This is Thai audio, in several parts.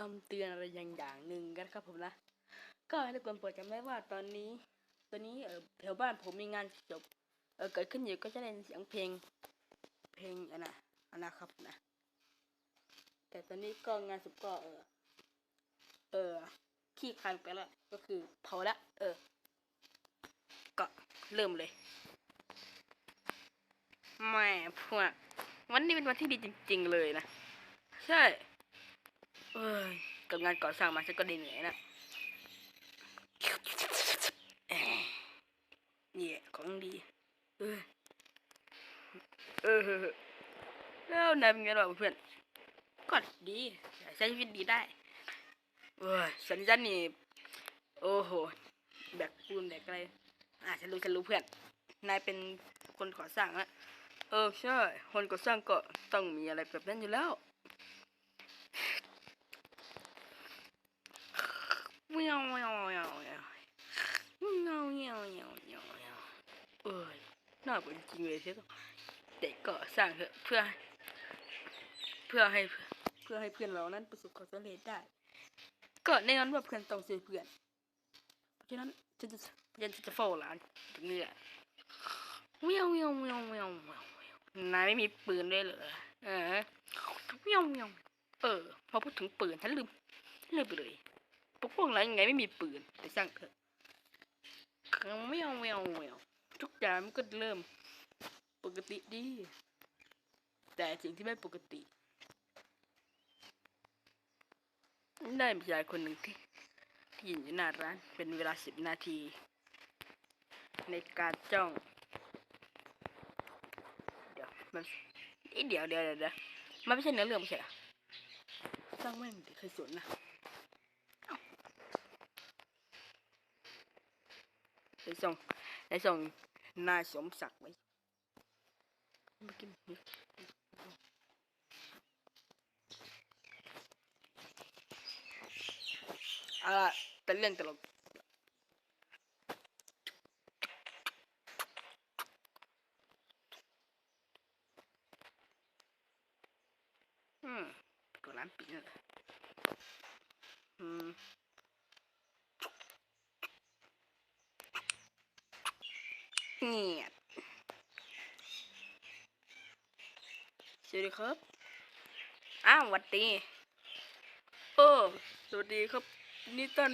คำเตือนอะไรอย่างอย่างหนึ่งกันครับผมนะ ก็ให้ทุกคนโปรดจำไว้ว่าตอนนี้ ตอนนี้เออแถวบ้านผมมีงานจบเออเกิดขึ้นอยู่ก็จะได้ยินเสียงเพลง เพลงอันน่ะอันนะครับนะ แต่ตอนนี้ก็งานศพก็เออ เออขี้คลานไปแล้วก็คือเผาละ เออ ก็เริ่มเลยแม่พวกวันนี้เป็นวันที่ดีจริง ๆ เลยนะ ใช่เอ้ย กับงานก่อสร้างมาฉันก็ได้เหนื่อยนะเนี่ยของดีเออเออแล้วนายเป็นไงบ้างเพื่อนก็ดีใช้ชีวิตดีได้เอ้ยฉันจะนี่โอ้โหแบกปูนแบกอะไรอะฉันรู้ฉันรู้เพื่อน นายเป็นคนก่อสร้างนะเออใช่คนก่อสร้างก็ต้องมีอะไรแบบนั้นอยู่แล้ว เมียวเมียวเมียวเมียวเมียวเมียวเมียวเมียวเมียวเอ้ยน่าเบื่อจริงเลยใช่ไหมเด็กก่อสร้างเถอะเพื่อ เพื่อให้เพื่อให้เพื่อนเรานั้นประสบความสำเร็จได้ ก็แน่นอนว่าเพื่อนต้องช่วยเพื่อน เพราะฉะนั้นฉันจะฉันจะเฝ้าร้านตรงนี้แหละเมียวเมียวเมียวเมียวเมียวนายไม่มีปืนด้วยเหรอเออเมียวเมียวเออ พอพูดถึงปืนฉันลืมฉันลืมไปเลย พวกพวกเรายังไงไม่มีปืน แต่ช่างเถอะเมียวเมียวเมียวทุกอย่างมันก็เริ่ม ปกติดี แต่สิ่งที่ไม่ปกติได้มีชายคนหนึ่งที่ที่ยืนอยู่หน้าร้าน เป็นเวลาสิบนาที ในการจ้อง เดี๋ยวมันเอ๊ะเดี๋ยวเดี๋ยวเดี๋ยวมันไม่ใช่เนื้อเรื่องไม่ใช่หรอจ้างแม่งดิเคยสนนะ để xong để xong na sống sạc mấy. à tấn lên tấn lên Hmm, kurang pinter. งียบสวัสดีครับ อ้าววัดดีเออสวัสดีครับ นี่ต้น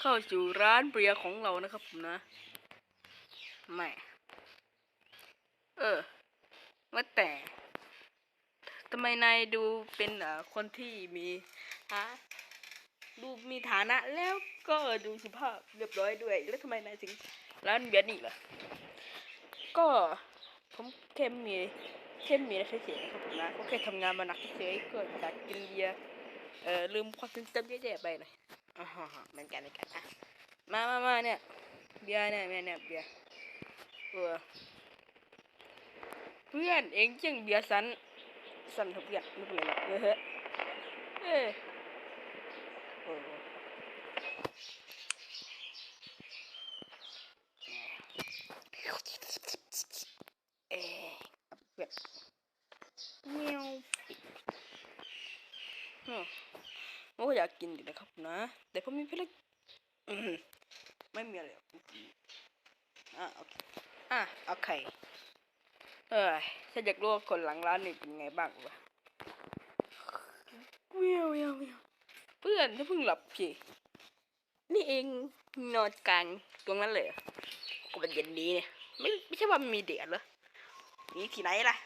เข้าสู่ร้านเบียร์ของเรานะครับผมนะ ไม่ เออว่าแต่ทำไมนายดูเป็นเอ่อคนที่มีฮะดูมีฐานะแล้วก็ดูสุภาพเรียบร้อยด้วย แล้วทำไมนายถึงร้านเบียร์นี่ล่ะ ก็ ผมแค่มีแค่มีอะไรเฉยๆครับผมนะก็แค่ทำงานมาหนักเฉยๆเก็อยากกินเบียร์เอ่อลืมความทรงจำแย่ๆไปหน่อยอ๋อเหมือนกันเหมือนกันอะมามามาเนี่ยเบียร์เนี่ยเนี่ยเนี่ยเบียร์เออเพื่อนเองจังเบียร์สันสั่นเถอะเพื่อนไม่เป็นไรหรอกเออเฮ้ยเอ้ยโอ้โหเอ้ยเพื่อนเมียวอืมผมก็ อยากกินอยู่นะครับนะแต่ผมมีภารกิจอืมไม่มีอะไรอะโอเคอะโอเคเอ้ยฉันอยากรู้ว่าคนหลังร้านนี่เป็นไงบ้างวะเวียวเวียวเวียวเพื่อนถ้าเพิ่งหลับสินี่เองนอนกลางตรงนั้นเลยเหรอก็นเย็นดีเนี่ยไม่ไม่ใช่ว่ามันมีเดียดเหรอมีที่ไหนล่ะ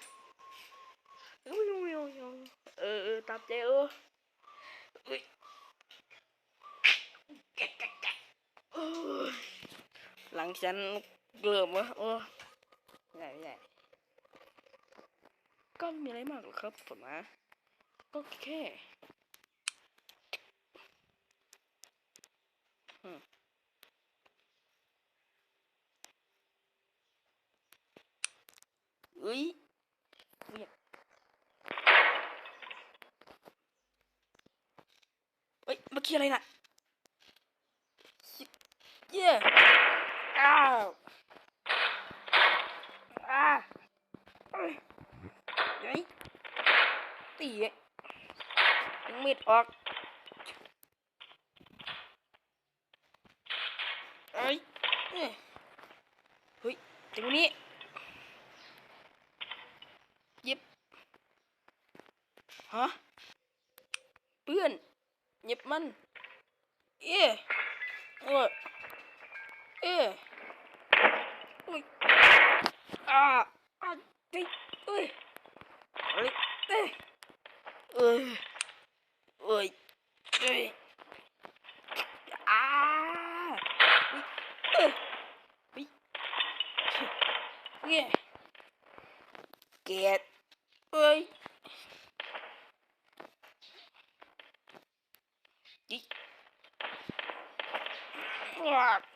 เวียวเวียวเวียวเออเออตามใจเออเอ้ยแกะแกะแกะเออ หลังฉันเกลิมวะเออใหญ่ใหญ่ก็มีอะไรมากหรอกครับผมนะก็แค่อืมเอ้ยเวียนเฮ้ยเมื่อกี้อะไรน่ะ Yeah. Ow. Ah. ตีมีดออกไอ้เฮ้ยตรงนี้ยิบฮะเพื่อนยิบมัน เอ๊ะโอ้ เอ๊ะอุ้ยอ่าอ่าเอ้ยเอ้ยเอ้ยเอ้ยเอ้ยเอ้ยเอ้ยอ่าเอ้ยเอ้ยเกลียดเอ้ยอีว้า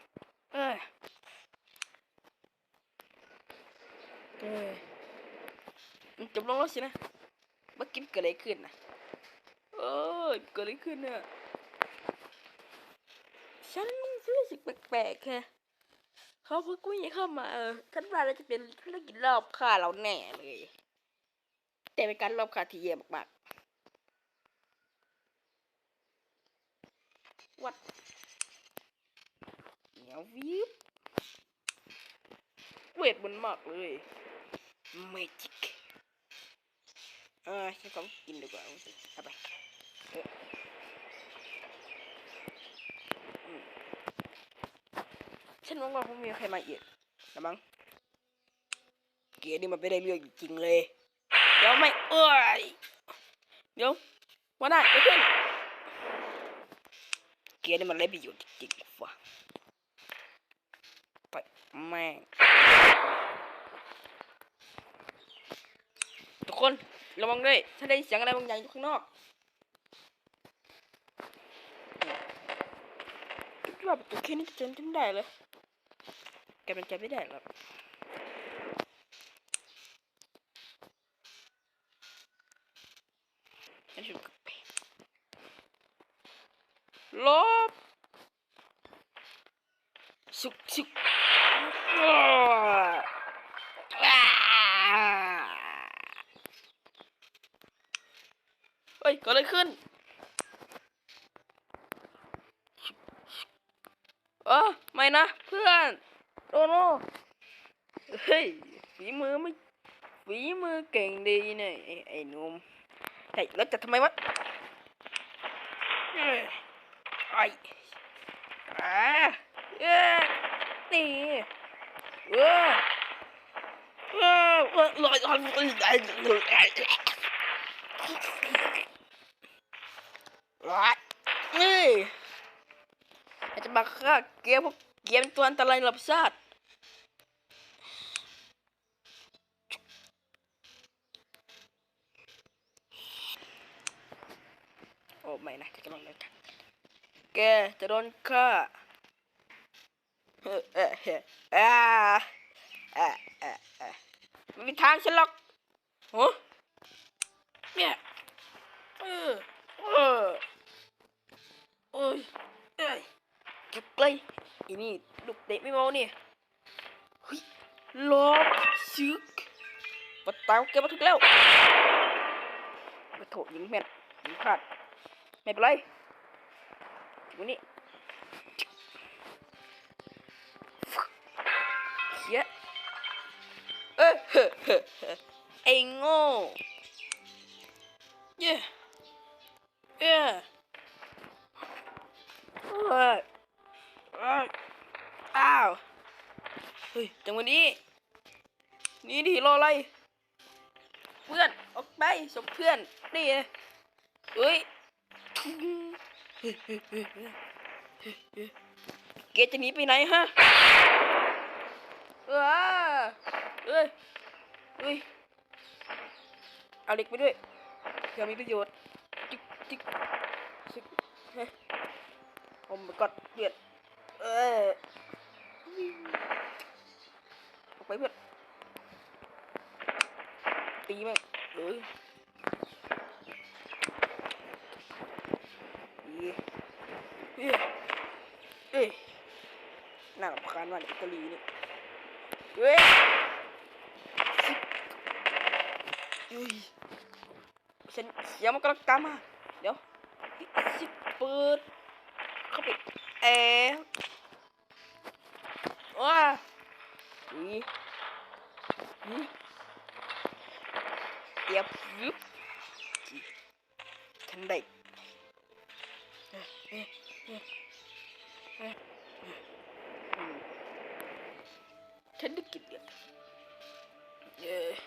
บลงแล้วสินะเมื่อกี้เกิดอะไรขึ้นนะเออเกิดอะไรขึ้นเนี่ยฉันรู้สึกแปลกๆแค่เขาเพิ่งวิ่งเข้ามาเออฉันว่าเราจะเป็นธุรกิจรอบค่าเราแน่เลย แต่เป็นการรอบค่าที่แย่มากๆวัดเหนียววิบเวทมันมากเลยเมจิก เออฉันก็กินดีกว่าเอาไปเอออืมฉันหวังว่าคงมีใครมาอีกนะมั้งเกียร์นี่มันไม่ได้เรื่องจริงเลย เดี๋ยวไม่เอ้ยเดี๋ยวว่าได้เดี๋ยวขึ้นเกียร์นี่มันไร้ประโยชน์จริงๆว่ะไปแม่งทุกคน ระวังด้วยถ้าได้เสียงอะไรบางอย่างอยู่ข้างนอกคิดว่าประตูแค่นี้จะจนถึงได้เลยแกเป็นใจไม่ได้หรอกลบสุกสุกอ้าวอ้าว เฮ้ยเกิดอะไรขึ้นเออไม่นะ เพื่อนโดโนเฮ้ยฝีมือไม่ฝีมือเก่งดีเนี่ยไอ้ไอ้หนุ่มเฮ้ยแล้วจะทำไมวะเอ้ยไอ้อ่าเอ้ยนี่เออเออเออลอยลอยลอยลอยลอยร้าย นี่อาจจะมาฆ่าเกียร์พวกเกียร์เป็นตัวอันตรายระดับชาติโอ้ไม่นะจะลองเลยค่ะแกจะโดนฆ่าเออเออเอออ่าเออเออเออไม่มีทางฉันหรอกโหเนี่ยเออเออ อ้ยเอ้ยเก็บเลยอีนี่ลูกเตะไม่เมาเนี่ยเฮ้ยลอบซึกปะเตาเก็บมาถึงแล้วมาโถยิงแม่นยิงพลาดไม่เป็นไรวันนี้เฮียเออเฮ้เฮ้อเอไอ้โง่เย้เย้ อ้ยอ้าวเฮ้ยจังหวะนี้ นี่ดิรออะไร เพื่อน ออกไปสบเพื่อน นี่เฮ้ยเกจะหนีไปไหนฮะเออเอ้ยเฮ้ย เอาเหล็กไปด้วยเพื่อมีประโยชน์จิ๊กจิ๊ก ผมกดเดือดเออออกไปเพื่อนตีแม่งเออเอ้ยเอ้ยเอ้ยน่ารำคาญว่ะอิตาลีนี่เว้ยเอ้ยฉันเสียมันกำลังตามมาเดี๋ยวสิเปิด É. Ó. E. E. E é viu? Também. Kendi gidiyor. Yeah.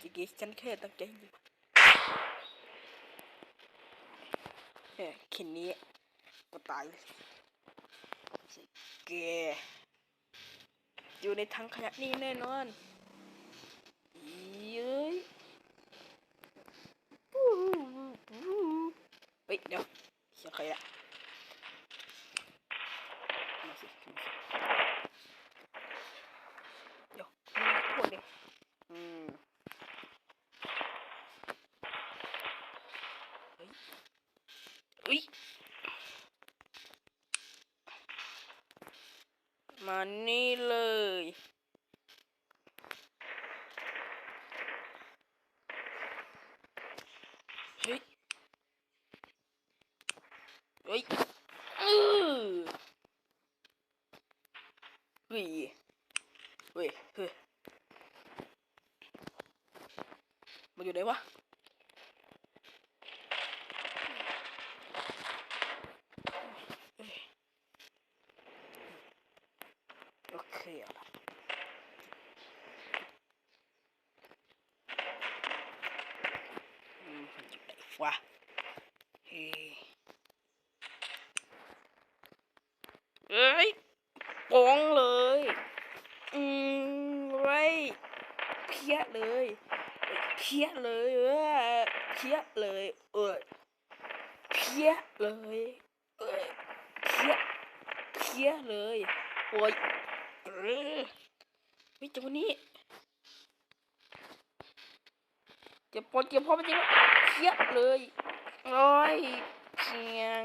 จริงๆฉันแค่ตั้งใจอยู่เออแค่นี้ก็ตายเลยแกอยู่ในถังขยะนี่แน่นอนเอ้ยเฮ้ยเดี๋ยวเสียงใครอะมาสิมาสิเดี๋ยวมีพวกเด็กอืมเฮ้ย เฮ้ยมานี่เลย เฮ้ย เฮ้ยอือเฮ้ยเฮ้ยเฮ้ยมันอยู่ไหนวะ โอเคอะอืมมันอยู่ไหนวะเฮ้ยเอ้ยโป้งเลย อืมไรเพี้ ยเลยเพี้ยเลยเออเพี้ยเลยเออเพี้ยเลยเออเพี้ยเพี้ยเลยโอ้ยเออวิจังวันนี้เจ็บปวดเจ็บพอไปจริงแล้วเครียเลยโอ้ยเพียง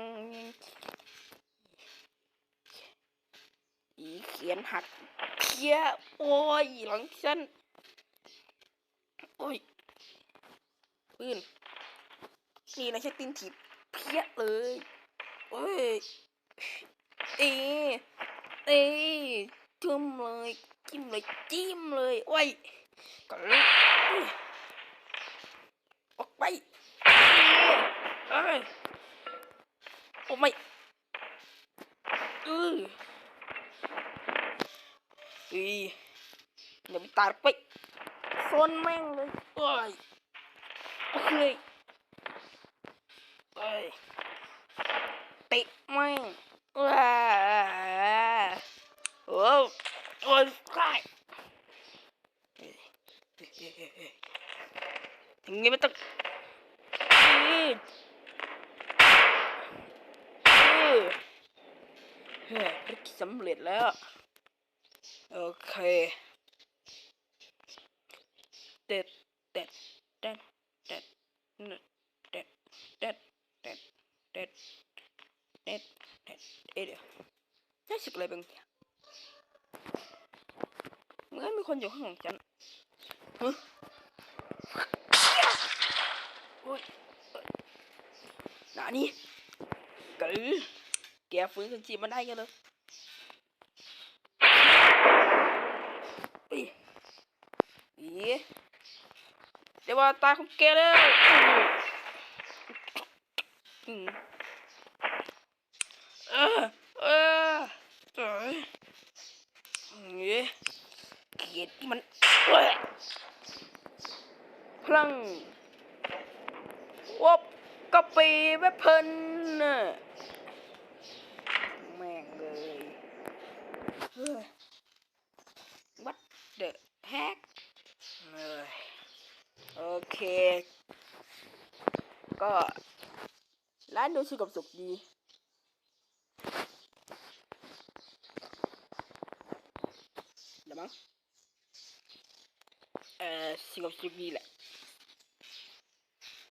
อีเขียนหักเพี้ยโอ้ยหลังฉัน โอ้ยปืนนี่นะใช้ตีนถีบเพี้ยเลยโอ้ยเอเอ้จุ่มเลยจิ้มเลยจิ้มเลยโอ้ยก็เลยออกไปเอ้ยโอ้ไม่เออเอ้ยอย่าไปตายไป ซนแม่งเลยโอ้ยโอเคเอ้ยเตะแม่งว้าโอ้โอ้ยใครอย่างงี้ไม่ต้องอืออือเฮ้ยภารกิจสำเร็จแล้ว โอเค อะไรบางอย่างเหมือนมีคนอยู่ข้างหลังฉันฮะโอ้ยหนานี่กระือแกฟื้นคืนชีพมาได้กันเลยเฮ้ยอีเดี๋ยวว่าตายของแกแล้วอืมเออเอยเงี้ย เกลียดที่มันเอ้ย พลังวบกะปีเวบเพนน่แม่งเลยเฮ้ย what the heck เอ้ยโอเค ก็ ร้านดูสงบสุขดีเดี๋ยวมั้งเอ่อสงบสุขดีแหละ